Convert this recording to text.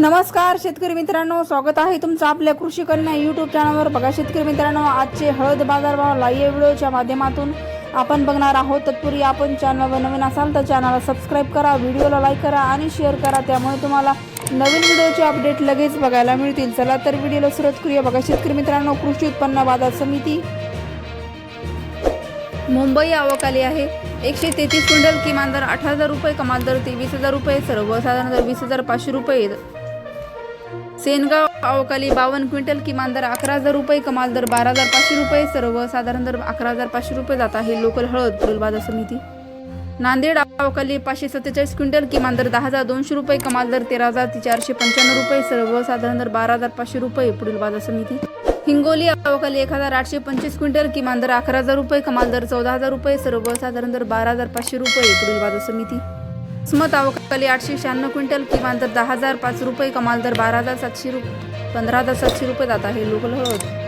नमस्कार शेतकरी मित्रांनो. स्वागत आहे तुमचं आपल्या कृषी कन्या यूट्यूब चॅनलवर बघा शेतकरी मित्रांनो आजचे हळद बाजारभाव लाईव्ह व्हिडिओच्या माध्यमातून आपण बघणार आहोत. तत्पूर्वी आपण चॅनलवर नवीन असाल तर चॅनलला सबस्क्राईब करा व्हिडिओला लाईक करा आणि शेअर करा. त्यामुळे तुम्हाला नवीन व्हिडिओचे अपडेट लगेच बघायला मिळतील. चला तर व्हिडिओला सुरुवात करूया. बघा शेतकरी मित्रांनो कृषी उत्पन्न बाजार समिती मुंबई आवक आली आहे. एकशे तेहतीस क्विंटल किमान दर अठरा हजार रुपये कमाल दर तेवीस हजार रुपये सर्वसाधारण दर वीस हजार पाचशे रुपये. सेनगाव अवकाली बावन्न क्विंटल किमान दर अकरा हजार रुपये कमाल दर बारा हजार पाचशे रुपये सर्वसाधारण दर अकरा हजार पाचशे रुपये जात आहे. लोकल हळद पुढील बाजार समिती. नांदेड अवकाली पाचशे सत्तेचाळीस क्विंटल किमान दर दहा हजार दोनशे रुपये कमाल दर तेरा हजार चारशे पंच्याण्णव रुपये सर्वसाधारण दर बारा हजार पाचशे रुपये पुढील बाजार समिती. हिंगोली अवकाली एक हजार आठशे पंचवीस क्विंटल किमान दर अकरा हजार रुपये कमाल दर चौदा हजार रुपये सर्वसाधारण दर बारा हजार पाचशे रुपये पुढील बाजार समिती. स्मत अवकाली आठशे शहाण्णव क्विंटल किमान तर दहा हजार पाच रुपये कमाल तर बारा हजार सातशे रुपये पंधरा हजार सातशे रुपये जात आहे लोकल हळद